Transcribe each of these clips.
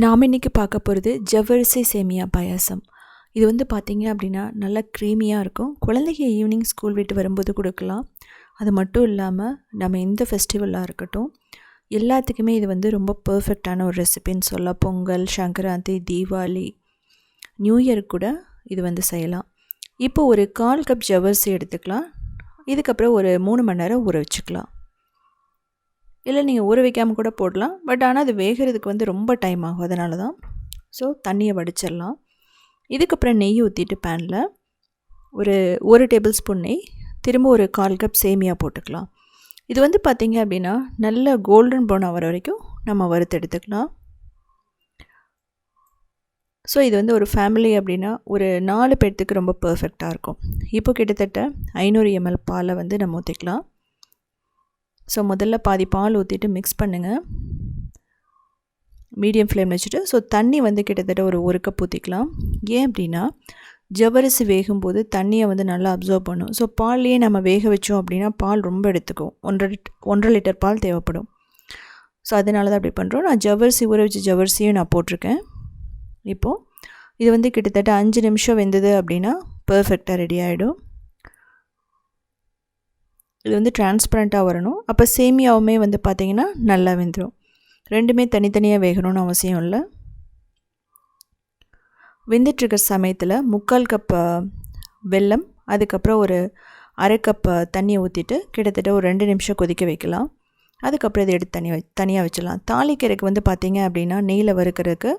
நாம் இன்றைக்கி பார்க்க போகிறது ஜவ்வரிசி சேமியா பாயாசம். இது வந்து பார்த்திங்க அப்படின்னா நல்லா க்ரீமியாக இருக்கும். குழந்தைங்க ஈவினிங் ஸ்கூல் விட்டு வரும்போது கொடுக்கலாம். அது மட்டும் இல்லாமல் நம்ம எந்த ஃபெஸ்டிவலாக இருக்கட்டும் எல்லாத்துக்குமே இது வந்து ரொம்ப பர்ஃபெக்டான ஒரு ரெசிபின்னு சொல்லலாம் பொங்கல் சங்கராந்தி தீபாவளி நியூ இயர் கூட இது வந்து செய்யலாம். இப்போ ஒரு கால் கப் ஜவ்வரிசி எடுத்துக்கலாம். இதுக்கப்புறம் ஒரு மூணு மணி நேரம் ஊற வச்சுக்கலாம். இல்லை நீங்கள் ஊற வைக்காமல் கூட போடலாம். பட் ஆனால் அது வேகிறதுக்கு வந்து ரொம்ப டைம் ஆகும். அதனால தான். ஸோ தண்ணியை வடிச்சிடலாம். இதுக்கப்புறம் நெய் ஊற்றிட்டு பேனில் ஒரு ஒரு டேபிள் ஸ்பூன் நெய் திரும்ப ஒரு கால் கப் சேமியா போட்டுக்கலாம். இது வந்து பார்த்திங்க அப்படின்னா நல்ல கோல்டன் ப்ரௌன் ஆகிற வரைக்கும் நம்ம வறுத்து எடுத்துக்கலாம். ஸோ இது வந்து ஒரு ஃபேமிலி அப்படின்னா ஒரு நாலு பேர்த்துக்கு ரொம்ப பர்ஃபெக்டாக இருக்கும். இப்போ கிட்டத்தட்ட ஐநூறு எம்எல் பாலை வந்து நம்ம ஊற்றிக்கலாம் ஸோ முதல்ல பாதி பால் ஊற்றிட்டு மிக்ஸ் பண்ணுங்கள் மீடியம் ஃப்ளேம் வச்சுட்டு ஸோ தண்ணி வந்து கிட்டத்தட்ட ஒரு ஒரு கப் ஊற்றிக்கலாம் ஏன் அப்படின்னா ஜவ்வரிசி வேகும்போது தண்ணியை வந்து நல்லா அப்சர்வ் பண்ணும். ஸோ பால்லையே நம்ம வேக வச்சோம் அப்படின்னா பால் ரொம்ப எடுத்துக்கும். ஒன்றரை ஒன்றரை லிட்டர் பால் தேவைப்படும். ஸோ அதனால தான் அப்படி பண்ணுறோம் நான் ஜவரிசி ஊற வச்ச ஜவரிசியும் நான் போட்டிருக்கேன். இப்போது இது வந்து கிட்டத்தட்ட அஞ்சு நிமிஷம் வெந்தது அப்படின்னா பர்ஃபெக்டாக ரெடி ஆகிடும் இது வந்து டிரான்ஸ்பரண்ட்டாக வரணும். அப்போ சேமியாவுமே வந்து பார்த்திங்கன்னா நல்லா வெந்துடும் ரெண்டுமே தனித்தனியாக வேகணும்னு அவசியம் இல்லை. வெந்துட்டுருக்க சமயத்தில் முக்கால் கப் வெல்லம் அதுக்கப்புறம் ஒரு அரை கப் தண்ணியை ஊற்றிட்டு கிட்டத்தட்ட ஒரு ரெண்டு நிமிஷம் கொதிக்க வைக்கலாம். அதுக்கப்புறம் இதை எடுத்து தனி தனியாக வச்சிடலாம். தாளிக்கிறதுக்கு வந்து பார்த்திங்க அப்படின்னா நெய்யில் வறுக்கிறதுக்கு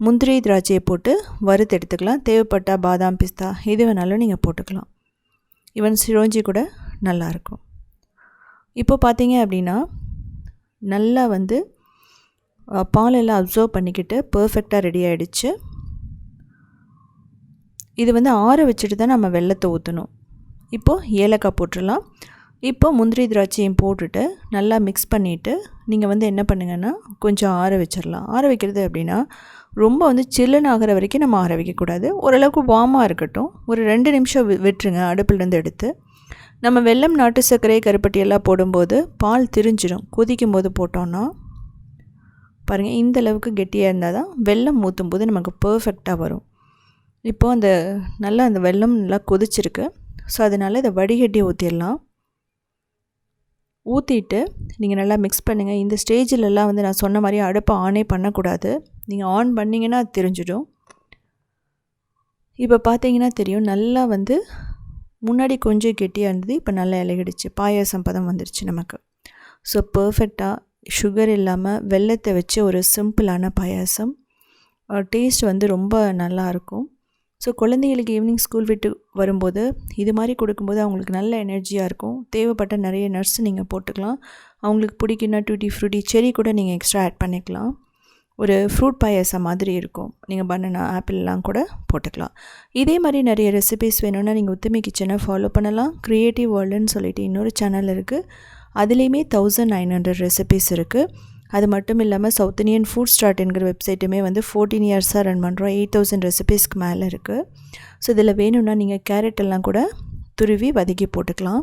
முந்திரி திராட்சையை போட்டு வறுத்து எடுத்துக்கலாம். தேவைப்பட்டால் பாதாம் பிஸ்தா எது வேணாலும் நீங்கள் போட்டுக்கலாம். ஈவன் சிரோஞ்சி கூட நல்லாயிருக்கும். இப்போ பார்த்தீங்க அப்படின்னா நல்லா வந்து பாலெல்லாம் அப்சர்வ் பண்ணிக்கிட்டு பர்ஃபெக்டாக ரெடி ஆகிடுச்சு இது வந்து ஆற வச்சுட்டு தான் நம்ம வெள்ளத்தை ஊற்றணும் இப்போது ஏலக்காய் போட்டுடலாம். இப்போ முந்திரி திராட்சையும் போட்டுட்டு நல்லா மிக்ஸ் பண்ணிவிட்டு நீங்கள் வந்து என்ன பண்ணுங்கன்னா கொஞ்சம் ஆற வச்சிடலாம். ஆற வைக்கிறது அப்படின்னா ரொம்ப வந்து சில்லுன்னு ஆகிற வரைக்கும் நம்ம ஆற வைக்கக்கூடாது. ஓரளவுக்கு வார்மாக இருக்கட்டும். ஒரு ரெண்டு நிமிஷம் விட்டுருங்க. அடுப்புலேருந்து எடுத்து. நம்ம வெள்ளம் நாட்டு சர்க்கரை கருப்பட்டியெல்லாம் போடும்போது பால் திரிஞ்சிடும் கொதிக்கும் போது போட்டோன்னா பாருங்கள் இந்த அளவுக்கு கெட்டியாக இருந்தால் தான் வெள்ளம் ஊற்றும் போது நமக்கு பர்ஃபெக்டாக வரும். இப்போது அந்த நல்லா அந்த வெள்ளம் நல்லா கொதிச்சிருக்கு. ஸோ அதனால் இதை வடிகட்டி ஊற்றிடலாம் ஊற்றிட்டு நீங்கள் நல்லா மிக்ஸ் பண்ணுங்கள் இந்த ஸ்டேஜிலலாம் வந்து நான் சொன்ன மாதிரி அடுப்பை ஆனே பண்ணக்கூடாது. நீங்கள் ஆன் பண்ணிங்கன்னா அது தெரிஞ்சிடும். இப்போ பார்த்தீங்கன்னா தெரியும் நல்லா வந்து முன்னாடி கொஞ்சம் கெட்டியாக இருந்தது இப்போ நல்லா இலகிடுச்சு பாயாசம் பதம் வந்துருச்சு நமக்கு. ஸோ பர்ஃபெக்டாக சுகர் இல்லாமல் வெள்ளத்தை வச்சு ஒரு சிம்பிளான பாயாசம். டேஸ்ட் வந்து ரொம்ப நல்லாயிருக்கும் ஸோ குழந்தைகளுக்கு ஈவினிங் ஸ்கூல் விட்டு வரும்போது இது மாதிரி கொடுக்கும்போது அவங்களுக்கு நல்ல எனர்ஜியாக இருக்கும். தேவைப்பட்ட நிறைய நர்ஸ் நீங்கள் போட்டுக்கலாம். அவங்களுக்கு பிடிக்குன்னா டூட்டி ஃப்ரூட்டி செரி கூட நீங்கள் எக்ஸ்ட்ரா ஆட் பண்ணிக்கலாம். ஒரு ஃப்ரூட் பாயசம் மாதிரி இருக்கும். நீங்கள் பனானா ஆப்பிள்லாம் கூட போட்டுக்கலாம். இதே மாதிரி நிறைய ரெசிபிஸ் வேணும்னா நீங்கள் உத்தமி கிச்சனை ஃபாலோ பண்ணலாம். க்ரியேட்டிவ் வேர்ல்டுன்னு சொல்லிட்டு இன்னொரு சேனல் இருக்குது அதுலேயுமே தௌசண்ட் நைன் ஹண்ட்ரட் ரெசிபிஸ் இருக்குது அது மட்டும் இல்லாமல் சவுத் இண்டியன் ஃபுட் ஸ்டார்ட்ங்கிற வெப்சைட்டுமே வந்து ஃபோர்டீன் இயர்ஸாக ரன் பண்ணுறோம் எயிட் தௌசண்ட் ரெசிபீஸ்க்கு மேலே இருக்குது ஸோ இதில் வேணும்னா நீங்கள் கேரட் எல்லாம் கூட துருவி வதக்கி போட்டுக்கலாம்.